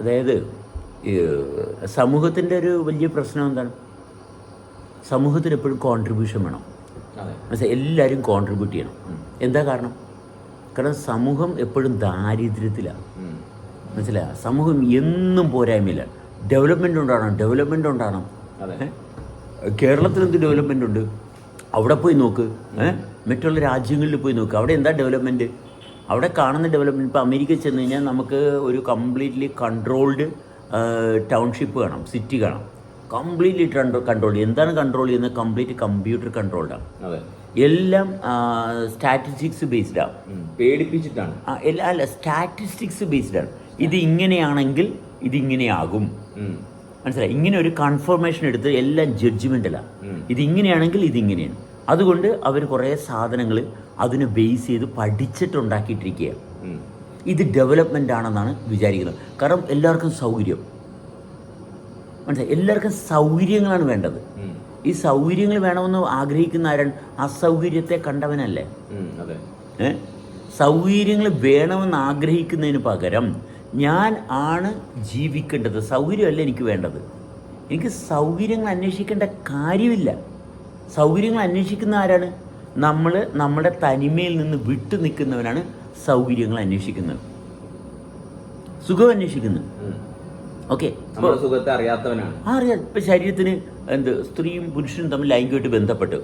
അതായത് സമൂഹത്തിന്റെ ഒരു വലിയ പ്രശ്നം എന്താണ്? സമൂഹത്തിന് എപ്പോഴും കോൺട്രിബ്യൂഷൻ വേണം. മനസ്സിലായി? എല്ലാവരും കോൺട്രിബ്യൂട്ട് ചെയ്യണം. എന്താ കാരണം? കാരണം സമൂഹം എപ്പോഴും ദാരിദ്ര്യത്തിലാണ്. മനസ്സിലായ? സമൂഹം എന്നും പോരായ്മയില്ല ഡെവലപ്മെന്റ് ഉണ്ടാകണം ഡെവലപ്മെന്റ് ഉണ്ടാകണം അതെ. കേരളത്തിൽ എന്ത് ഡെവലപ്മെന്റ് ഉണ്ട്? അവിടെ പോയി നോക്ക്. മറ്റുള്ള രാജ്യങ്ങളിൽ പോയി നോക്ക്. അവിടെ എന്താ ഡെവലപ്മെന്റ് അവിടെ കാണുന്ന ഡെവലപ്മെന്റ് ഇപ്പോൾ അമേരിക്കയിൽ ചെന്ന് കഴിഞ്ഞാൽ നമുക്ക് ഒരു കംപ്ലീറ്റ്ലി കൺട്രോൾഡ് ടൗൺഷിപ്പ് കാണാം സിറ്റി കാണാം കംപ്ലീറ്റ്ലി കൺട്രോൾ എന്താണ് കൺട്രോൾ ചെയ്യുന്നത്? കംപ്ലീറ്റ് കമ്പ്യൂട്ടർ കൺട്രോൾഡാണ് അതെ. എല്ലാം സ്റ്റാറ്റിസ്റ്റിക്സ് ബേസ്ഡാണ് ആണ്. പേടിപ്പിച്ചിട്ടാണ്. എല്ലാ അല്ല സ്റ്റാറ്റിസ്റ്റിക്സ് ബേസ്ഡ് ആണ്. ഇത് ഇങ്ങനെയാണെങ്കിൽ ഇതിങ്ങനെയാകും. മനസ്സിലായി? ഇങ്ങനെ ഒരു കൺഫർമേഷൻ എടുത്ത് എല്ലാം ജഡ്ജ്മെന്റലാണ് അല്ല. ഇത് ഇങ്ങനെയാണെങ്കിൽ ഇതിങ്ങനെയാണ്. അതുകൊണ്ട് അവർ കുറേ സാധനങ്ങൾ അതിനെ ബേസ് ചെയ്ത് പഠിച്ചിട്ടുണ്ടാക്കിയിട്ടിരിക്കുകയാണ്. ഇത് ഡെവലപ്മെന്റ് ആണെന്നാണ് വിചാരിക്കുന്നത്. കാരണം എല്ലാവർക്കും സൗകര്യം. മനസ്സിലായി? എല്ലാവർക്കും സൗകര്യങ്ങളാണ് വേണ്ടത്. ഈ സൗകര്യങ്ങൾ വേണമെന്ന് ആഗ്രഹിക്കുന്ന ആരാണ്? അസൗകര്യത്തെ കണ്ടവനല്ലേ? സൗകര്യങ്ങൾ വേണമെന്ന് ആഗ്രഹിക്കുന്നതിന് പകരം ഞാൻ ആണ് ജീവിക്കേണ്ടത്. സൗകര്യമല്ല എനിക്ക് വേണ്ടത്. എനിക്ക് സൗകര്യങ്ങൾ അന്വേഷിക്കേണ്ട കാര്യമില്ല. സൗകര്യങ്ങൾ അന്വേഷിക്കുന്ന ആരാണ്? നമ്മൾ നമ്മുടെ തനിമയിൽ നിന്ന് വിട്ടു നിൽക്കുന്നവനാണ് സൗകര്യങ്ങൾ അന്വേഷിക്കുന്നത്. സുഖം അന്വേഷിക്കുന്നത്. ഓക്കെ. സുഖത്തെ അറിയാത്തവനാണ്. ആ അറിയാം. ഇപ്പം ശരീരത്തിന് എന്ത് സ്ത്രീയും പുരുഷനും തമ്മിൽ ലൈംഗികമായിട്ട് ബന്ധപ്പെട്ടു.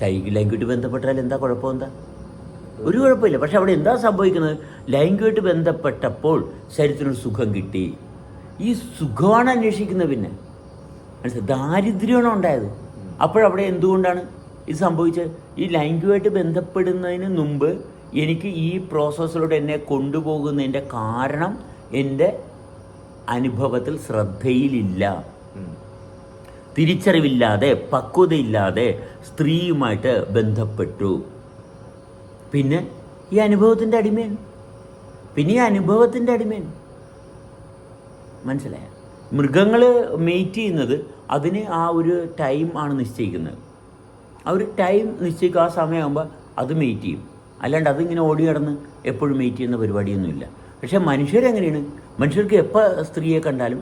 ശരീരം ലൈംഗികമായിട്ട് ബന്ധപ്പെട്ടാൽ എന്താ കുഴപ്പം എന്താ? ഒരു കുഴപ്പമില്ല. പക്ഷെ അവിടെ എന്താ സംഭവിക്കുന്നത്? ലൈംഗികമായിട്ട് ബന്ധപ്പെട്ടപ്പോൾ ശരീരത്തിനൊരു സുഖം കിട്ടി. ഈ സുഖമാണ് അന്വേഷിക്കുന്നത് പിന്നെ. മനസ്സിലായി? ദാരിദ്ര്യമാണ് ഉണ്ടായത്. അപ്പോഴവിടെ എന്തുകൊണ്ടാണ് ഇത് സംഭവിച്ചത്? ഈ ലൈംഗികമായിട്ട് ബന്ധപ്പെടുന്നതിന് മുമ്പ് എനിക്ക് ഈ പ്രോസസ്സിലൂടെ എന്നെ കൊണ്ടുപോകുന്നതിന്റെ കാരണം എന്റെ അനുഭവത്തിൽ ശ്രദ്ധയിലില്ല. തിരിച്ചറിവില്ലാതെ പക്വതയില്ലാതെ സ്ത്രീയുമായിട്ട് ബന്ധപ്പെട്ടു. പിന്നെ ഈ അനുഭവത്തിന്റെ അടിമയാണ്. പിന്നെ ഈ അനുഭവത്തിന്റെ അടിമയാണ്. മനസ്സിലായ? മൃഗങ്ങൾ മെയ്റ്റ് ചെയ്യുന്നത് അതിന് ആ ഒരു ടൈം ആണ് നിശ്ചയിക്കുന്നത്. ആ ഒരു ടൈം നിശ്ചയിക്കുക ആ സമയമാകുമ്പോൾ അത് മീറ്റ് ചെയ്യും. അല്ലാണ്ട് അതിങ്ങനെ ഓടി നടന്ന് എപ്പോഴും മീറ്റ് ചെയ്യുന്ന പരിപാടിയൊന്നുമില്ല. പക്ഷേ മനുഷ്യരെങ്ങനെയാണ് മനുഷ്യർക്ക് എപ്പോൾ സ്ത്രീയെ കണ്ടാലും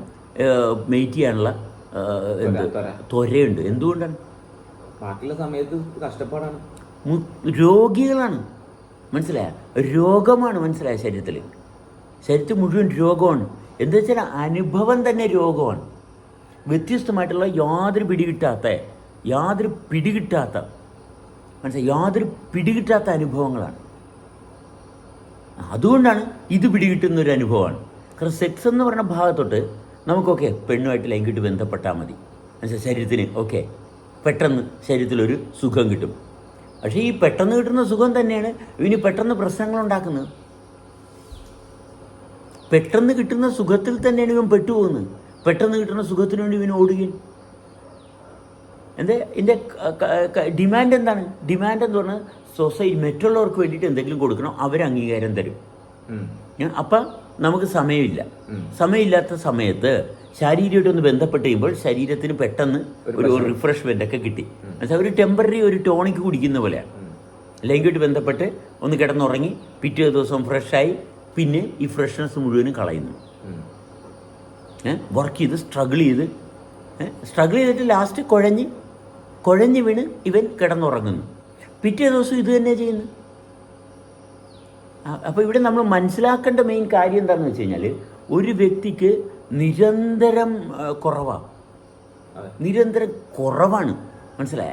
മീറ്റ് ചെയ്യാനുള്ള എന്ത്? ത്വരയുണ്ട്. എന്തുകൊണ്ടാണ്? ബാക്കിയുള്ള സമയത്ത് കഷ്ടപ്പാടാണ്. രോഗികളാണ്. മനസ്സിലായ? രോഗമാണ് മനസ്സിലായ ശരീരത്തിൽ ശരീരത്തിൽ മുഴുവൻ രോഗമാണ്. എന്താ വെച്ചാൽ അനുഭവം തന്നെ രോഗമാണ്. വ്യത്യസ്തമായിട്ടുള്ള യാതൊരു പിടികിട്ടാത്ത യാതൊരു പിടികിട്ടാത്ത മനസ്സിലായി? യാതൊരു പിടികിട്ടാത്ത അനുഭവങ്ങളാണ്. അതുകൊണ്ടാണ് ഇത് പിടികിട്ടുന്ന ഒരു അനുഭവമാണ്. കാരണം സെക്സ് എന്ന് പറയുന്ന ഭാഗത്തോട്ട് നമുക്കൊക്കെ പെണ്ണുമായിട്ട് ലൈംഗികമായിട്ട് ബന്ധപ്പെട്ടാൽ മതി. മനസ്സിലായി? ശരീരത്തിന് ഓക്കെ പെട്ടെന്ന് ശരീരത്തിലൊരു സുഖം കിട്ടും. പക്ഷേ ഈ പെട്ടെന്ന് കിട്ടുന്ന സുഖം തന്നെയാണ് ഇനി പെട്ടെന്ന് പ്രശ്നങ്ങൾ ഉണ്ടാക്കുന്നത്. പെട്ടെന്ന് കിട്ടുന്ന സുഖത്തിൽ തന്നെയാണ് ഇവൻ പെട്ടുപോകുന്നത്. പെട്ടെന്ന് കിട്ടുന്ന സുഖത്തിന് വേണ്ടി ഇവൻ ഓടുകയും എന്താ? ഇതിന്റെ ഡിമാൻഡ് എന്താണ്? ഡിമാൻഡ് എന്ന് പറഞ്ഞാൽ സൊസൈറ്റി മറ്റുള്ളവർക്ക് വേണ്ടിയിട്ട് എന്തെങ്കിലും കൊടുക്കണം അവർ അംഗീകാരം തരും. അപ്പം നമുക്ക് സമയമില്ല. സമയമില്ലാത്ത സമയത്ത് ശാരീരികമായിട്ട് ഒന്ന് ബന്ധപ്പെട്ട് കഴിയുമ്പോൾ ശരീരത്തിന് പെട്ടെന്ന് ഒരു റിഫ്രഷ്മെന്റ് റിഫ്രഷ്മെന്റ് ഒക്കെ കിട്ടി. എന്നുവെച്ചാൽ ഒരു ടെമ്പററി ഒരു ടോണിക്ക് കുടിക്കുന്ന പോലെയാണ്. ലൈംഗികമായിട്ട് ബന്ധപ്പെട്ട് ഒന്ന് കിടന്നുറങ്ങി പിറ്റേ ദിവസം ഫ്രഷായി പിന്നെ ഈ ഫ്രഷ്നെസ് മുഴുവനും കളയുന്നു. വർക്ക് ചെയ്ത് സ്ട്രഗിൾ ചെയ്ത് സ്ട്രഗിൾ ചെയ്തിട്ട് ലാസ്റ്റ് കുഴഞ്ഞ് കുഴഞ്ഞ് വീണ് ഇവൻ കിടന്നുറങ്ങുന്നു. പിറ്റേ ദിവസം ഇത് തന്നെ ചെയ്യുന്നു. അപ്പോൾ ഇവിടെ നമ്മൾ മനസ്സിലാക്കേണ്ട മെയിൻ കാര്യം എന്താണെന്ന് വെച്ച് കഴിഞ്ഞാൽ ഒരു വ്യക്തിക്ക് നിരന്തരം കുറവാണ് നിരന്തരം കുറവാണ്. മനസ്സിലായ?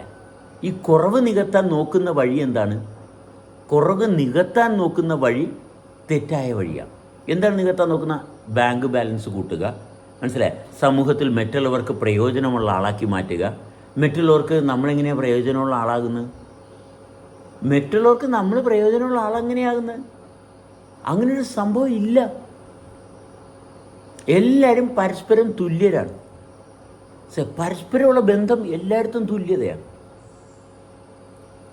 ഈ കുറവ് നികത്താൻ നോക്കുന്ന വഴി എന്താണ്? കുറവ് നികത്താൻ നോക്കുന്ന വഴി തെറ്റായ വഴിയാണ് എന്താണ് നികത്താൻ നോക്കുന്ന? ബാങ്ക് ബാലൻസ് കൂട്ടുക. മനസ്സിലായ? സമൂഹത്തിൽ മറ്റുള്ളവർക്ക് പ്രയോജനമുള്ള ആളാക്കി മാറ്റുക. മറ്റുള്ളവർക്ക് നമ്മളെങ്ങനെയാണ് പ്രയോജനമുള്ള ആളാകുന്നത് മറ്റുള്ളവർക്ക് നമ്മൾ പ്രയോജനമുള്ള ആളെങ്ങനെയാകുന്നത് അങ്ങനൊരു സംഭവം ഇല്ല. എല്ലാവരും പരസ്പരം തുല്യരാണ്. പരസ്പരമുള്ള ബന്ധം എല്ലായിടത്തും തുല്യതയാണ്.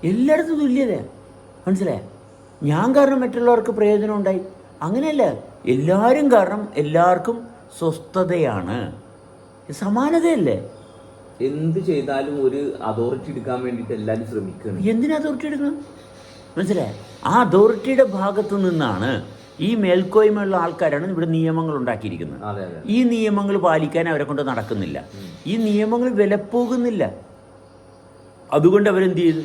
എല്ലായിടത്തും തുല്യതയാണ്. മനസ്സിലായ? ഞാൻ കാരണം മറ്റുള്ളവർക്ക് പ്രയോജനം ഉണ്ടായി അങ്ങനെയല്ല. എല്ലാവരും കാരണം എല്ലാവർക്കും സ്വസ്ഥതയാണ്. സമാനതയല്ലേ? എന്ത് ചെയ്താലും ഒരു അതോറിറ്റി എടുക്കാൻ വേണ്ടിയിട്ട് എല്ലാവരും ശ്രമിക്കണം എന്തിനാ അതോറിറ്റി എടുക്കണം? മനസ്സിലായി? ആ അതോറിറ്റിയുടെ ഭാഗത്തു നിന്നാണ് ഈ മേൽക്കോയ്മയുള്ള ആൾക്കാരാണ് ഇവിടെ നിയമങ്ങൾ ഉണ്ടാക്കിയിരിക്കുന്നത്. ഈ നിയമങ്ങൾ പാലിക്കാൻ അവരെ കൊണ്ട് നടക്കുന്നില്ല. ഈ നിയമങ്ങൾ വിലപ്പോകുന്നില്ല. അതുകൊണ്ട് അവരെന്ത് ചെയ്തു?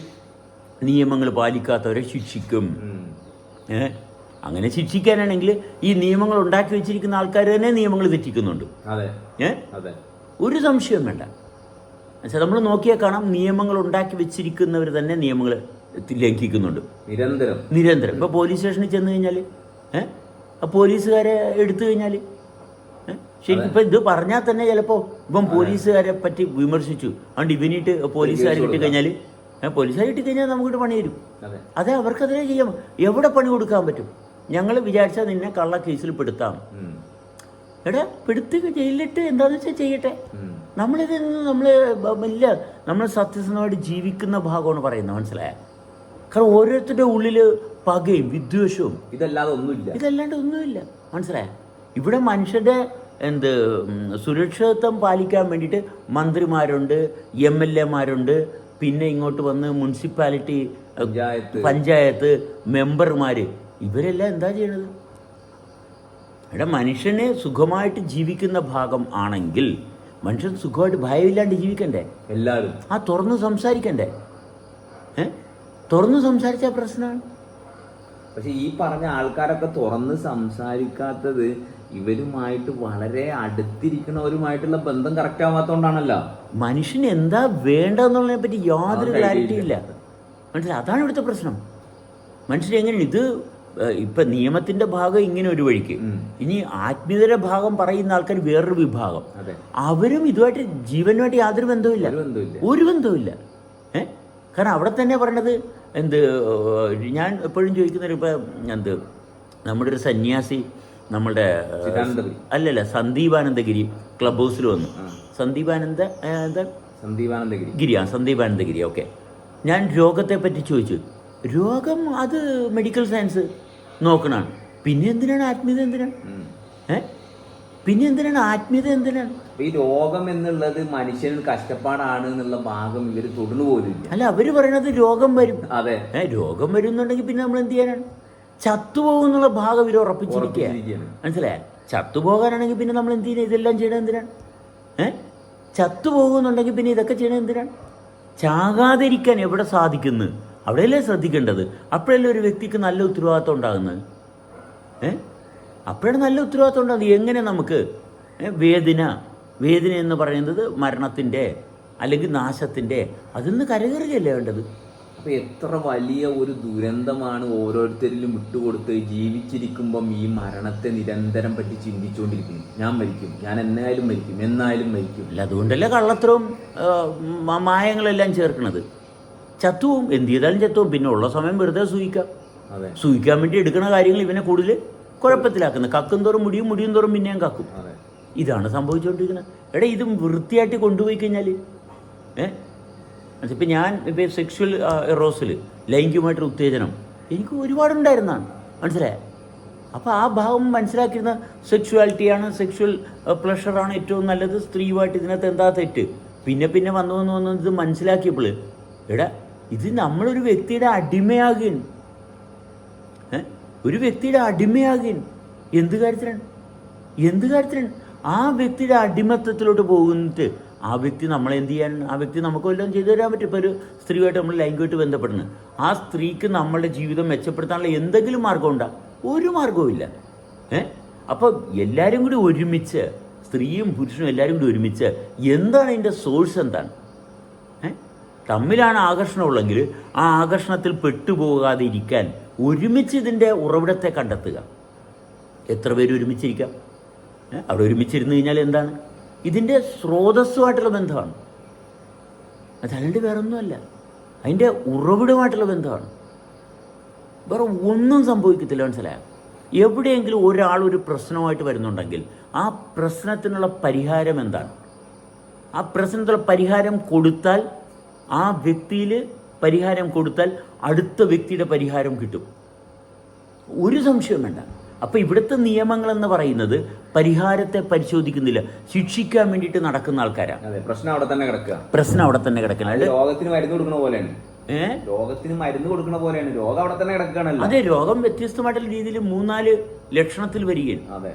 നിയമങ്ങൾ പാലിക്കാത്തവരെ ശിക്ഷിക്കും. അങ്ങനെ ശിക്ഷിക്കാനാണെങ്കിൽ ഈ നിയമങ്ങൾ ഉണ്ടാക്കി വെച്ചിരിക്കുന്ന ആൾക്കാർ തന്നെ നിയമങ്ങൾ തെറ്റിക്കുന്നുണ്ട്. ഏ? ഒരു സംശയം വേണ്ട. എന്നുവെച്ചാൽ നമ്മൾ നോക്കിയാൽ കാണാം നിയമങ്ങൾ ഉണ്ടാക്കി വെച്ചിരിക്കുന്നവർ തന്നെ നിയമങ്ങൾ ലംഘിക്കുന്നുണ്ട്. നിരന്തരം. നിരന്തരം. ഇപ്പോൾ പോലീസ് സ്റ്റേഷനിൽ ചെന്ന് കഴിഞ്ഞാൽ ഏഹ് ആ പോലീസുകാരെ എടുത്തു കഴിഞ്ഞാൽ ശരിക്കും ഇപ്പം ഇത് പറഞ്ഞാൽ തന്നെ ചിലപ്പോൾ ഇപ്പം പോലീസുകാരെ പറ്റി വിമർശിച്ചു. അതുകൊണ്ട് ഇവനിട്ട് പോലീസുകാർ കിട്ടിക്കഴിഞ്ഞാൽ പോലീസുകാർ കിട്ടിക്കഴിഞ്ഞാൽ നമുക്കിട്ട് പണി തരും അതെ അവർക്കതിനെ ചെയ്യാം. എവിടെ പണി കൊടുക്കാൻ പറ്റും? ഞങ്ങൾ വിചാരിച്ചാൽ നിന്നെ കള്ള കേസിൽ പെടുത്താം. എടാ പെടുത്തി ജയിലിലിട്ട് എന്താണെന്ന് വെച്ചാൽ ചെയ്യട്ടെ? നമ്മളിത് നമ്മൾ ഇല്ല നമ്മൾ സത്യസന്ധമായിട്ട് ജീവിക്കുന്ന ഭാഗമാണ് പറയുന്നത് മനസ്സിലായ? കാരണം ഓരോരുത്തരുടെ ഉള്ളിൽ പകയും വിദ്വേഷവും ഇതല്ലാതെ ഒന്നുമില്ല. ഇതല്ലാണ്ട് ഒന്നുമില്ല മനസ്സിലായ? ഇവിടെ മനുഷ്യരുടെ എന്ത് സുരക്ഷിതത്വം പാലിക്കാൻ വേണ്ടിയിട്ട് മന്ത്രിമാരുണ്ട് എം എൽ എമാരുണ്ട് പിന്നെ ഇങ്ങോട്ട് വന്ന് മുനിസിപ്പാലിറ്റി പഞ്ചായത്ത്. പഞ്ചായത്ത് മെമ്പർമാർ ഇവരെല്ലാം എന്താ ചെയ്യണത്? ഇവിടെ മനുഷ്യനെ സുഖമായിട്ട് ജീവിക്കുന്ന ഭാഗം ആണെങ്കിൽ മനുഷ്യൻ സുഖമായിട്ട് ഭയമില്ലാണ്ട് ജീവിക്കണ്ടേ? എല്ലാവരും. ആ തുറന്ന് സംസാരിക്കണ്ടേ? ഏ? തുറന്ന് സംസാരിച്ച പ്രശ്നമാണ് പക്ഷെ ഈ പറഞ്ഞ ആൾക്കാരൊക്കെ തുറന്ന് സംസാരിക്കാത്തത് ഇവരുമായിട്ട് വളരെ അടുത്തിരിക്കുന്നവരുമായിട്ടുള്ള ബന്ധം കറക്റ്റ് ആവാത്തോണ്ടാണല്ലോ. മനുഷ്യന് എന്താ വേണ്ടതെന്നുള്ളതിനെ പറ്റി യാതൊരു ക്ലാരിറ്റി ഇല്ല. മനസ്സിലായി അതാണ് ഇവിടുത്തെ പ്രശ്നം. മനുഷ്യൻ എങ്ങനെ ഇത് ഇപ്പൊ നിയമത്തിന്റെ ഭാഗം ഇങ്ങനെ ഒരു വഴിക്ക്. ഇനി ആത്മീയതയുടെ ഭാഗം പറയുന്ന ആൾക്കാർ വേറൊരു വിഭാഗം. അവരും ഇതുമായിട്ട് ജീവനുമായിട്ട് യാതൊരു ബന്ധവുമില്ല. ഒരു ബന്ധവുമില്ല. ഏ? കാരണം അവിടെ തന്നെ പറയണത് എന്ത് ഞാൻ എപ്പോഴും ചോദിക്കുന്നൊരു ഇപ്പം എന്ത് നമ്മുടെ ഒരു സന്യാസി നമ്മുടെ ഏഹ്, അല്ലല്ല സന്ദീപാനന്ദഗിരി ക്ലബ് ഹൗസിൽ വന്നു. സന്ദീപാനന്ദ ഏഹ്, എന്താ? സന്ദീപാനന്ദഗിരി. ഗിരി ആ സന്ദീപാനന്ദഗിരി ഓക്കെ. ഞാൻ രോഗത്തെ പറ്റി ചോദിച്ചു. രോഗം അത് മെഡിക്കൽ സയൻസ് നോക്കണാണ്. പിന്നെ എന്തിനാണ് ആത്മീയത എന്തിനാണ്. ഏ? പിന്നെ എന്തിനാണ് ആത്മീയത എന്തിനാണ്? ഈ രോഗം എന്നുള്ളത് മനുഷ്യന് കഷ്ടപ്പാടാണ് എന്നുള്ള ഭാഗം ഇവർ തൊടുന്നു പോലും അല്ല അവർ പറയണത് രോഗം വരും. അതെ. ഏ രോഗം വരുന്നുണ്ടെങ്കിൽ പിന്നെ നമ്മൾ എന്ത് ചെയ്യാനാണ്? ചത്തുപോകുന്നുള്ള ഭാഗം ഇവർ ഉറപ്പിച്ചിരിക്കുക ഉറപ്പിച്ചിരിക്കുകയാണ്. മനസ്സിലായ? ചത്തുപോകാനാണെങ്കിൽ പിന്നെ നമ്മൾ എന്ത് ചെയ്യുന്നത് ഇതെല്ലാം ചെയ്യണത് എന്തിനാണ്? ഏ? ചത്തുപോകുന്നുണ്ടെങ്കിൽ പിന്നെ ഇതൊക്കെ ചെയ്യണത് എന്തിനാണ്? ചാകാതിരിക്കാൻ എവിടെ സാധിക്കുന്നു? അവിടെയല്ലേ ശ്രദ്ധിക്കേണ്ടത്? അപ്പോഴല്ലേ ഒരു വ്യക്തിക്ക് നല്ല ഉത്തരവാദിത്വം ഉണ്ടാകുന്നത്? ഏ? അപ്പോഴാണ് നല്ല ഉത്തരവാദിത്വം ഉണ്ടാകുന്നത്. എങ്ങനെ നമുക്ക് വേദന വേദന എന്ന് പറയുന്നത് മരണത്തിന്റെ അല്ലെങ്കിൽ നാശത്തിന്റെ അതിൽ നിന്ന് കരകയറുകയല്ലേ വേണ്ടത്? അപ്പൊ എത്ര വലിയ ഒരു ദുരന്തമാണ് ഓരോരുത്തരിലും വിട്ടുകൊടുത്ത് ജീവിച്ചിരിക്കുമ്പം ഈ മരണത്തെ നിരന്തരം പറ്റി ചിന്തിച്ചുകൊണ്ടിരിക്കുന്നു. ഞാൻ മരിക്കും ഞാൻ എന്നായാലും മരിക്കും എന്നായാലും മരിക്കും. അല്ല അതുകൊണ്ടല്ലേ കള്ളത്തരവും മായങ്ങളെല്ലാം ചേർക്കണത് ചത്തുവും എന്ത് ചെയ്താലും ചത്തുവും പിന്നെ ഉള്ള സമയം വെറുതെ സൂഹിക്കാം അതെ. സൂഹിക്കാൻ വേണ്ടി എടുക്കുന്ന കാര്യങ്ങൾ ഇവനെ കൂടുതൽ കുഴപ്പത്തിലാക്കുന്നത്. കക്കും തോറും മുടിയും മുടിയും തോറും പിന്നെയും കക്കും. ഇതാണ് സംഭവിച്ചുകൊണ്ടിരിക്കുന്നത് എടാ ഇതും വൃത്തിയായിട്ട് കൊണ്ടുപോയി കഴിഞ്ഞാൽ ഏഹ് ഇപ്പം ഞാൻ ഇപ്പം സെക്ഷൽ എറോസിൽ ലൈംഗികമായിട്ടൊരു ഉത്തേജനം എനിക്ക് ഒരുപാടുണ്ടായിരുന്നതാണ് മനസ്സിലായേ? അപ്പോൾ ആ ഭാഗം മനസ്സിലാക്കിയിരുന്ന സെക്ഷുവാലിറ്റിയാണ് സെക്ഷുവൽ പ്ലഷറാണ് ഏറ്റവും നല്ലത്. സ്ത്രീയുമായിട്ട് ഇതിനകത്ത് എന്താ തെറ്റ്? പിന്നെ പിന്നെ വന്നു വന്നു വന്നു ഇത് മനസ്സിലാക്കിയപ്പോൾ എടാ ഇത് നമ്മളൊരു വ്യക്തിയുടെ അടിമയാകുകയാണ് ഏ? ഒരു വ്യക്തിയുടെ അടിമയാകുകയാണ് എന്ത് കാര്യത്തിലാണ് എന്ത് കാര്യത്തിലാണ് ആ വ്യക്തിയുടെ അടിമത്തത്തിലോട്ട് പോകുന്നിട്ട് ആ വ്യക്തി നമ്മളെ എന്ത് ചെയ്യാൻ ആ വ്യക്തി നമുക്ക് വല്ലതും ചെയ്തു തരാൻ പറ്റും. ഇപ്പോൾ ഒരു സ്ത്രീയുമായിട്ട് നമ്മൾ ലൈംഗികമായിട്ട് ബന്ധപ്പെടുന്നത് ആ സ്ത്രീക്ക് നമ്മളുടെ ജീവിതം മെച്ചപ്പെടുത്താനുള്ള എന്തെങ്കിലും മാർഗം ഉണ്ടോ ഒരു മാർഗവും ഇല്ല. അപ്പോൾ എല്ലാവരും കൂടി ഒരുമിച്ച് സ്ത്രീയും പുരുഷനും എല്ലാവരും കൂടി ഒരുമിച്ച് എന്താണ് അതിന്റെ സോഴ്സ് എന്താണ്? തമ്മിലാണ് ആകർഷണമുള്ളെങ്കിൽ ആ ആകർഷണത്തിൽ പെട്ടുപോകാതെ ഇരിക്കാൻ ഒരുമിച്ച് ഇതിന്റെ ഉറവിടത്തെ കണ്ടെത്തുക. എത്ര പേര് ഒരുമിച്ചിരിക്കാം? അവിടെ ഒരുമിച്ചിരുന്ന് കഴിഞ്ഞാൽ എന്താണ്? ഇതിന്റെ സ്രോതസ്സുമായിട്ടുള്ള ബന്ധമാണ്. അതല്ലാണ്ട് വേറെ ഒന്നുമല്ല അതിന്റെ ഉറവിടമായിട്ടുള്ള ബന്ധമാണ്. വേറെ ഒന്നും സംഭവിക്കത്തില്ല മനസ്സിലായ? എവിടെയെങ്കിലും ഒരാൾ ഒരു പ്രശ്നമായിട്ട് വരുന്നുണ്ടെങ്കിൽ ആ പ്രശ്നത്തിനുള്ള പരിഹാരം എന്താണ്? ആ പ്രശ്നത്തിനുള്ള പരിഹാരം കൊടുത്താൽ ആ വ്യക്തിയിൽ പരിഹാരം കൊടുത്താൽ അടുത്ത വ്യക്തിയുടെ പരിഹാരം കിട്ടും. ഒരു സംശയം വേണ്ട. അപ്പോൾ ഇവിടുത്തെ നിയമങ്ങൾ എന്ന് പറയുന്നത് പരിഹാരത്തെ പരിശോധിക്കുന്നില്ല. ശിക്ഷിക്കാൻ വേണ്ടിയിട്ട് നടക്കുന്ന ആൾക്കാരാണ് പ്രശ്നം അവിടെ തന്നെ കിടക്കുക. പ്രശ്നം അവിടെ തന്നെ കിടക്കണം. ലോകത്തിന് മരുന്ന് കൊടുക്കുന്ന പോലെയാണ്. രോഗത്തിന് മരുന്ന് കൊടുക്കുന്ന പോലെയാണ്. രോഗം അവിടെ തന്നെ കിടക്കുകയാണല്ലോ. അതെ രോഗം വ്യത്യസ്തമായിട്ടുള്ള രീതിയിൽ മൂന്നാൽ ലക്ഷണത്തിൽ വരികയാണ്. അതെ.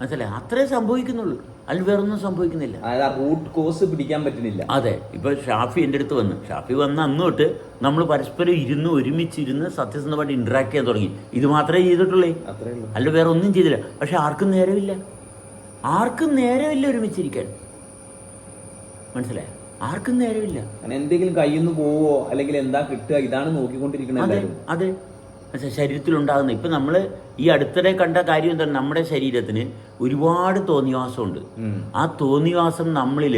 മനസ്സിലായി? അത്രേ സംഭവിക്കുന്നുള്ളൂ. അതിൽ വേറൊന്നും സംഭവിക്കുന്നില്ല. അതായത് ആ റൂട്ട് കോസ് പിടിക്കാൻ പറ്റുന്നില്ല. അതെ ഇപ്പൊ ഷാഫി എന്റെ അടുത്ത് വന്നു. ഷാഫി വന്ന അന്ന് തൊട്ട് നമ്മൾ പരസ്പരം ഇരുന്ന് ഒരുമിച്ച് ഇരുന്ന് സത്യസന്ധമായിട്ട് ഇന്ററാക്ട് ചെയ്യാൻ തുടങ്ങി. ഇത് മാത്രമേ ചെയ്തിട്ടുള്ളേ. അല്ല വേറെ ഒന്നും ചെയ്തില്ല. പക്ഷെ ആർക്കും നേരമില്ല. ആർക്കും നേരമില്ല ഒരുമിച്ചിരിക്കാൻ. മനസ്സിലായോ? ആർക്കും നേരമില്ല. എന്തെങ്കിലും കയ്യിൽ നിന്ന് പോവോ അല്ലെങ്കിൽ എന്താ കിട്ടുക ഇതാണ് നോക്കിക്കൊണ്ടിരിക്കുന്നത് അതെ. ശരീരത്തിലുണ്ടാകുന്ന ഇപ്പം നമ്മൾ ഈ അടുത്തിടെ കണ്ട കാര്യം എന്താണ് നമ്മുടെ ശരീരത്തിന് ഒരുപാട് തോന്നിവാസമുണ്ട്. ആ തോന്നിവാസം നമ്മളിൽ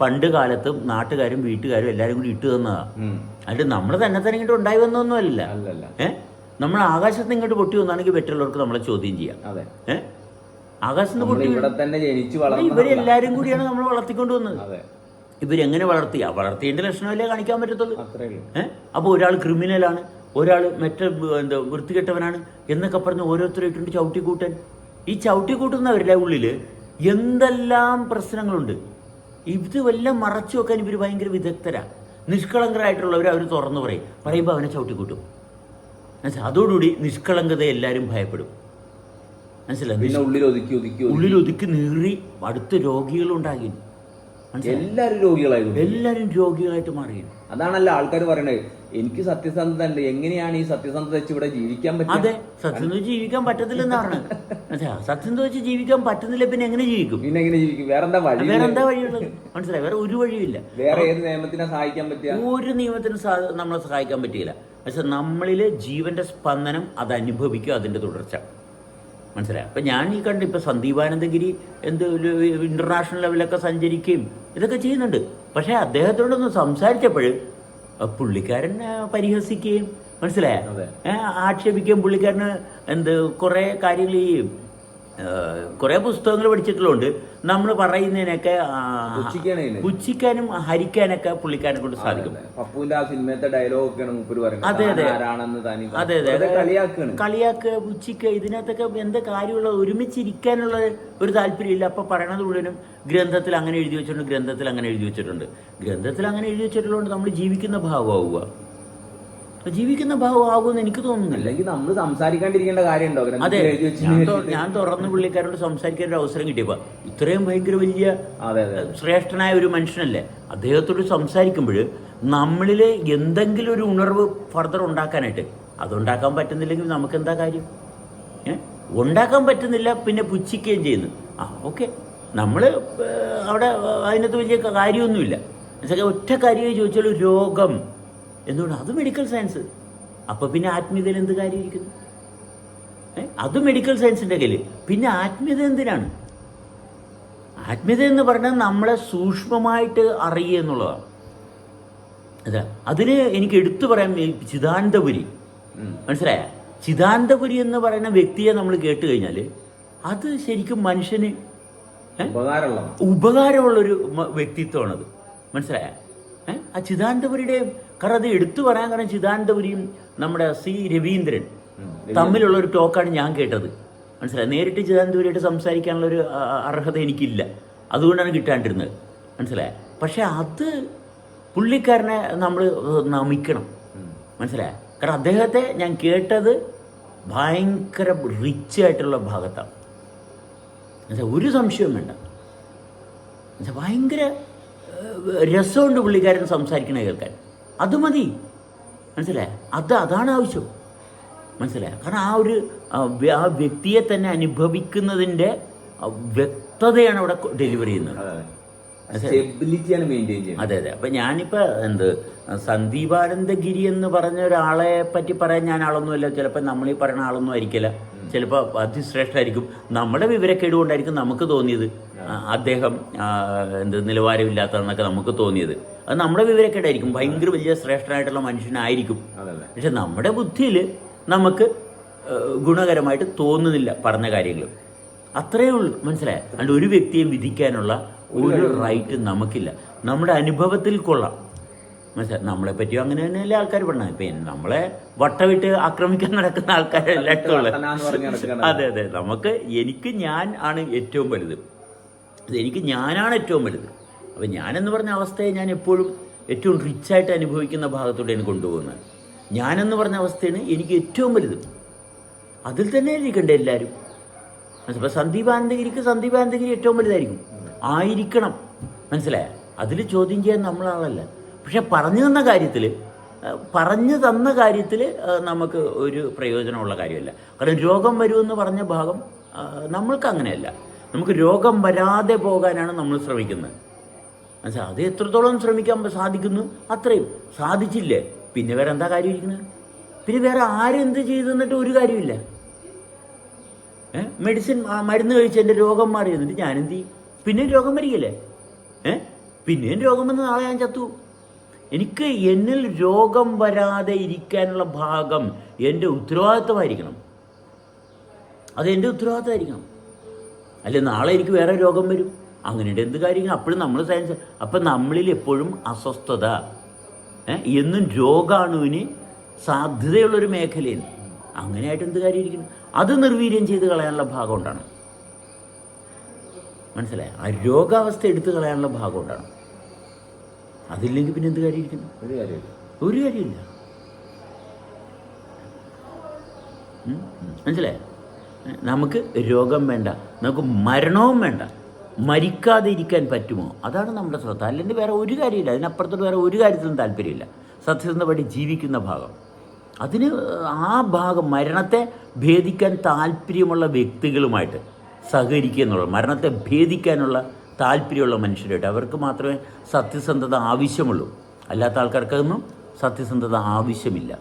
പണ്ട് കാലത്ത് നാട്ടുകാരും വീട്ടുകാരും എല്ലാവരും കൂടി ഇട്ട് തന്നതാ. ഉം. നമ്മൾ തന്നെ തന്നെ ഇങ്ങോട്ട് ഉണ്ടായി വന്നൊന്നുമല്ല അല്ലല്ല. നമ്മൾ ആകാശത്ത് ഇങ്ങോട്ട് പൊട്ടി വന്നാണെങ്കിൽ മറ്റുള്ളവർക്ക് നമ്മളെ ചോദ്യം ചെയ്യാം. ഏഹ് ആകാശത്ത് പൊട്ടി ഇവിടെ തന്നെ ജനിച്ചു ഇവരെല്ലാരും കൂടിയാണ് നമ്മൾ വളർത്തിക്കൊണ്ട് വന്നത്. ഇവരെങ്ങനെ വളർത്തി? ആ വളർത്തിയതിന്റെ ലക്ഷണമല്ലേ കാണിക്കാൻ പറ്റത്തുള്ളൂ. ഏഹ് അപ്പോൾ ഒരാൾ ക്രിമിനലാണ്. ഒരാൾ മറ്റേ എന്താ വൃത്തികെട്ടവനാണ് എന്നൊക്കെ പറഞ്ഞ് ഓരോരുത്തരും ഇട്ടുണ്ട് ചവിട്ടിക്കൂട്ടൻ. ഈ ചവിട്ടിക്കൂട്ടുന്നവരുടെ ഉള്ളിൽ എന്തെല്ലാം പ്രശ്നങ്ങളുണ്ട്? ഇത് വല്ലതും മറച്ചു വെക്കാൻ ഇവർ ഭയങ്കര വിദഗ്ധരാ. നിഷ്കളങ്കരായിട്ടുള്ളവർ അവർ തുറന്നു പറയും. പറയുമ്പോൾ അവനെ ചവിട്ടിക്കൂട്ടും. മനസ്സിലായി അതോടുകൂടി നിഷ്കളങ്കത എല്ലാവരും ഭയപ്പെടും. മനസ്സിലായി ഉള്ളിൽ ഒതുക്കി ഉള്ളിൽ ഒതുക്കി നീറി അടുത്ത രോഗികളുണ്ടാകി എല്ലാവരും എല്ലാരും രോഗികളായി. എല്ലാവരും രോഗികളായിട്ട് മാറി അതാണല്ലോ ആൾക്കാർ പറയണത്. എനിക്ക് സത്യസന്ധത ഉണ്ട്. എങ്ങനെയാണ് ഈ സത്യസന്ധത വെച്ച് ഇവിടെ ജീവിക്കാൻ അതെ സത്യം വെച്ച് ജീവിക്കാൻ പറ്റത്തില്ലെന്ന് പറഞ്ഞത്. അച്ഛാ സത്യം വെച്ച് ജീവിക്കാൻ പറ്റുന്നില്ല പിന്നെ എങ്ങനെ ജീവിക്കും? പിന്നെ എങ്ങനെ ജീവിക്കും? വേറെ എന്താ വഴി വേറെ എന്താ വഴിയുള്ളത് മനസ്സിലായി? വേറെ ഒരു വഴിയില്ല വേറെ ഏത് നിയമത്തിനെ സഹായിക്കാൻ പറ്റിയ ഒരു നിയമത്തിനും നമ്മളെ സഹായിക്കാൻ പറ്റിയില്ല. പക്ഷെ നമ്മളിലെ ജീവന്റെ സ്പന്ദനം അത് അനുഭവിക്കും അതിന്റെ തുടർച്ച. മനസ്സിലായി? അപ്പൊ ഞാൻ ഈ കണ്ട് ഇപ്പൊ സന്ദീപാനന്ദഗിരി എന്ത് ഇന്റർനാഷണൽ ഇന്റർനാഷണൽ ലെവലൊക്കെ സഞ്ചരിക്കുകയും ഇതൊക്കെ ചെയ്യുന്നുണ്ട്. പക്ഷെ അദ്ദേഹത്തോടൊന്ന് സംസാരിച്ചപ്പോൾ പുള്ളിക്കാരൻ പരിഹസിക്കുകയും മനസ്സിലായ. ആക്ഷേപിക്കുകയും പുള്ളിക്കാരന് എന്ത് കുറെ കാര്യങ്ങൾ ഈ കുറെ പുസ്തകങ്ങൾ പഠിച്ചിട്ടുള്ളതുകൊണ്ട് നമ്മൾ പറയുന്നതിനൊക്കെ. പുച്ഛിക്കാനും ഹരിക്കാനൊക്കെ പുള്ളിക്കാരനെ കൊണ്ട് സാധിക്കും. പപ്പുവിന്റെ ആ സിനിമത്തെ ഡയലോഗ് ഒക്കെയാണ് മൂപ്പര് പറയുന്നത്. അതെ, അതെ. കളിയാക്കുക പുച്ഛിക്കുക ഇതിനകത്തൊക്കെ എന്താ കാര്യമുള്ള ഒരുമിച്ചിരിക്കാനുള്ള ഒരു താല്പര്യമില്ല. അപ്പൊ പറയണത് മുഴുവനും ഗ്രന്ഥത്തിൽ അങ്ങനെ എഴുതി വെച്ചിട്ടുണ്ട് ഗ്രന്ഥത്തിൽ അങ്ങനെ എഴുതി വെച്ചിട്ടുണ്ട്. ഗ്രന്ഥത്തിൽ അങ്ങനെ എഴുതി വെച്ചിട്ടുള്ളതുകൊണ്ട് നമ്മൾ ജീവിക്കുന്ന ഭാവമാവുക. ജീവിക്കുന്ന ഭാവമാകുമെന്ന് എനിക്ക് തോന്നുന്നില്ല. അല്ലെങ്കിൽ നമ്മൾ സംസാരിക്കാണ്ടിരിക്കേണ്ട കാര്യമുണ്ടോ? അതെ. ഞാൻ തുറന്ന് പുള്ളിക്കാരോട് സംസാരിക്കാൻ ഒരു അവസരം കിട്ടിയപ്പോ ഇത്രയും ഭയങ്കര വലിയ ശ്രേഷ്ഠനായ ഒരു മനുഷ്യനല്ലേ? അദ്ദേഹത്തോട് സംസാരിക്കുമ്പോൾ നമ്മളിൽ എന്തെങ്കിലും ഒരു ഉണർവ് ഫർദർ ഉണ്ടാക്കാനായിട്ട് അതുണ്ടാക്കാൻ പറ്റുന്നില്ലെങ്കിൽ നമുക്ക് എന്താ കാര്യം ഉണ്ടാക്കാൻ പറ്റുന്നില്ല പിന്നെ പുച്ഛിക്കുകയും ചെയ്യുന്നു. ആ ഓക്കെ. നമ്മൾ അവിടെ അതിനകത്ത് വലിയ കാര്യമൊന്നുമില്ല. എന്നുവെച്ചാൽ ഒറ്റ കാര്യമേ ചോദിച്ചാൽ രോഗം. എന്തുകൊണ്ട് അത് മെഡിക്കൽ സയൻസ് അപ്പോൾ പിന്നെ ആത്മീയതയിൽ എന്ത് കാര്യമായിരിക്കുന്നു? അത് മെഡിക്കൽ സയൻസിന്റെ കയ്യിൽ പിന്നെ ആത്മീയത എന്തിനാണ്? ആത്മീയത എന്ന് പറഞ്ഞാൽ നമ്മളെ സൂക്ഷ്മമായിട്ട് അറിയുക എന്നുള്ളതാണ്. അതെ അതിന് എനിക്ക് എടുത്തു പറയാൻ ചിദാനന്തപുരി മനസ്സിലായ? ചിദാനന്തപുരി എന്ന് പറയുന്ന വ്യക്തിയെ നമ്മൾ കേട്ട് കഴിഞ്ഞാൽ അത് ശരിക്കും മനുഷ്യന്? ഉപകാരമുള്ള ഉപകാരമുള്ളൊരു വ്യക്തിത്വമാണത്. മനസ്സിലായ? ആ ചിദാനന്ദപുരിയുടെ കാരണം അത് എടുത്തു പറയാൻ കാരണം ചിദാനന്ദപുരിയും നമ്മുടെ സി രവീന്ദ്രൻ. തമ്മിലുള്ള ഒരു ടോക്കാണ് ഞാൻ കേട്ടത്. മനസ്സിലായി? നേരിട്ട് ചിദാനന്ദപുരിയായിട്ട് സംസാരിക്കാനുള്ള ഒരു അർഹത എനിക്കില്ല. അതുകൊണ്ടാണ് കിട്ടാണ്ടിരുന്നത്. മനസ്സിലായ? പക്ഷെ അത് പുള്ളിക്കാരനെ നമ്മൾ നമിക്കണം. മനസ്സിലായ? കാരണം അദ്ദേഹത്തെ ഞാൻ കേട്ടത് ഭയങ്കര റിച്ച് ആയിട്ടുള്ള ഭാഗത്താണ്. എന്നുവെച്ചാൽ ഒരു സംശയവും വേണ്ട. എന്നുവെച്ചാൽ ഭയങ്കര രസമുണ്ട് പുള്ളിക്കാരൻ സംസാരിക്കണ കേൾക്കാൻ. അത് മതി. മനസ്സിലായ? അത് അതാണ് ആവശ്യം. മനസ്സിലായ? കാരണം ആ ഒരു ആ വ്യക്തിയെ തന്നെ അനുഭവിക്കുന്നതിന്റെ വ്യക്തതയാണ് അവിടെ ഡെലിവറി ചെയ്യുന്നത്. സ്റ്റെബിലിറ്റിയാണ് മെയിന്റെയിൻ ചെയ്യുന്നത്. അതെ അതെ. അപ്പം ഞാനിപ്പോൾ എന്ത് സന്ദീപാനന്ദഗിരി എന്ന് പറഞ്ഞ ഒരാളെ പറ്റി പറയാൻ ഞാൻ ആളൊന്നുമല്ല. ചിലപ്പോൾ നമ്മൾ ഈ പറയുന്ന ആളൊന്നും ആയിരിക്കില്ല. ചിലപ്പോൾ അതിശ്രേഷ്ഠമായിരിക്കും നമ്മുടെ വിവരക്കേട് കൊണ്ടായിരിക്കും നമുക്ക് തോന്നിയത്. അദ്ദേഹം എന്ത് നിലവാരമില്ലാത്തതെന്നൊക്കെ നമുക്ക് തോന്നിയത്. അത് നമ്മുടെ വിവരക്കേടായിരിക്കും. ഭയങ്കര വലിയ ശ്രേഷ്ഠനായിട്ടുള്ള മനുഷ്യനായിരിക്കും. പക്ഷെ നമ്മുടെ ബുദ്ധിയിൽ നമുക്ക് ഗുണകരമായിട്ട് തോന്നുന്നില്ല പറഞ്ഞ കാര്യങ്ങൾ അത്രയേ ഉള്ളൂ. മനസ്സിലായ? അല്ല ഒരു വ്യക്തിയെ വിധിക്കാനുള്ള ഒരു റൈറ്റ് നമുക്കില്ല. നമ്മുടെ അനുഭവത്തിൽ കൊള്ളാം. മനസ്സിലായി? നമ്മളെ പറ്റിയും അങ്ങനെ തന്നെയല്ലേ ആൾക്കാർ പറഞ്ഞത് ഇപ്പം നമ്മളെ വട്ടവിട്ട് ആക്രമിക്കാൻ നടക്കുന്ന ആൾക്കാരല്ല. അതെ അതെ. നമുക്ക് എനിക്ക് ഞാൻ ആണ് ഏറ്റവും വലുത്. എനിക്ക് ഞാനാണ് ഏറ്റവും വലുത്. അപ്പം ഞാനെന്ന് പറഞ്ഞ അവസ്ഥയെ ഞാൻ എപ്പോഴും ഏറ്റവും റിച്ചായിട്ട് അനുഭവിക്കുന്ന ഭാഗത്തൂടെയാണ് കൊണ്ടുപോകുന്നത്. ഞാനെന്ന് പറഞ്ഞ അവസ്ഥയാണ് എനിക്ക് ഏറ്റവും വലുത്. അതിൽ തന്നെ ഇരിക്കണ്ടേ എല്ലാവരും മനസ്സിലായി സന്ദീപ് ആനന്ദഗിരിക്ക് സന്ദീപ് ആനന്ദഗിരി ഏറ്റവും വലുതായിരിക്കും. ആയിരിക്കണം. മനസ്സിലായ? അതിൽ ചോദ്യം ചെയ്യാൻ നമ്മളാളല്ല. പക്ഷെ പറഞ്ഞു തന്ന കാര്യത്തിൽ പറഞ്ഞു തന്ന കാര്യത്തിൽ നമുക്ക് ഒരു പ്രയോജനമുള്ള കാര്യമല്ല. കാരണം രോഗം വരുമെന്ന് പറഞ്ഞ ഭാഗം നമ്മൾക്ക് അങ്ങനെയല്ല. നമുക്ക് രോഗം വരാതെ പോകാനാണ് നമ്മൾ ശ്രമിക്കുന്നത്. മനസ്സിലാ അത് എത്രത്തോളം ശ്രമിക്കാൻ സാധിക്കുന്നു അത്രയും. സാധിച്ചില്ലേ? പിന്നെ വേറെ എന്താ കാര്യം ഇരിക്കുന്നത്? പിന്നെ വേറെ ആരെന്ത് ചെയ്തു എന്നിട്ട് ഒരു കാര്യമില്ല. മെഡിസിൻ മരുന്ന് കഴിച്ച് എന്റെ രോഗം മാറി എന്നിട്ട് ഞാനെന്ത് ചെയ്യും? പിന്നെയും രോഗം വരികയില്ലേ? ഏ? പിന്നെയും രോഗം വന്ന് നാളെ ഞാൻ ചത്തു. എനിക്ക് എന്നിൽ രോഗം വരാതെ ഇരിക്കാനുള്ള ഭാഗം എന്റെ ഉത്തരവാദിത്വമായിരിക്കണം. അത് എന്റെ ഉത്തരവാദിത്തമായിരിക്കണം അല്ലെ നാളെ എനിക്ക് വേറെ രോഗം വരും. അങ്ങനെയുടെ എന്ത് കാര്യങ്ങൾ? അപ്പോഴും നമ്മൾ സയൻസ് അപ്പം നമ്മളിൽ എപ്പോഴും അസ്വസ്ഥത? എന്നും രോഗാണുവിന് സാധ്യതയുള്ളൊരു മേഖലയാണ് അങ്ങനെയായിട്ട് എന്ത് കാര്യം ഇരിക്കുന്നു അത് നിർവീര്യം ചെയ്ത് കളയാനുള്ള ഭാഗം ഉണ്ടാണ് മനസ്സിലായ? ആ രോഗാവസ്ഥ എടുത്തു കളയാനുള്ള ഭാഗം ഉണ്ടാണ് അതില്ലെങ്കിൽ പിന്നെ എന്ത് കാര്യം ഇരിക്കുന്നു ഒരു കാര്യമില്ല. ഒരു കാര്യമില്ല. മനസ്സിലായോ? നമുക്ക് രോഗം വേണ്ട നമുക്ക് മരണവും വേണ്ട. മരിക്കാതെ ഇരിക്കാൻ പറ്റുമോ? അതാണ് നമ്മുടെ ശ്രദ്ധ. അല്ലെങ്കിൽ വേറെ ഒരു കാര്യമില്ല. അതിനപ്പുറത്തോട്ട് വേറെ ഒരു കാര്യത്തിനും താല്പര്യമില്ല. സത്യസന്ധമായിട്ട് ജീവിക്കുന്ന ഭാഗം. അതിന് ആ ഭാഗം മരണത്തെ ഭേദിക്കാൻ താല്പര്യമുള്ള വ്യക്തികളുമായിട്ട് സഹകരിക്കുക എന്നുള്ളത് മരണത്തെ ഭേദിക്കാനുള്ള താല്പര്യമുള്ള മനുഷ്യരായിട്ട് അവർക്ക് മാത്രമേ സത്യസന്ധത ആവശ്യമുള്ളൂ. അല്ലാത്ത ആൾക്കാർക്കൊന്നും സത്യസന്ധത ആവശ്യമില്ല.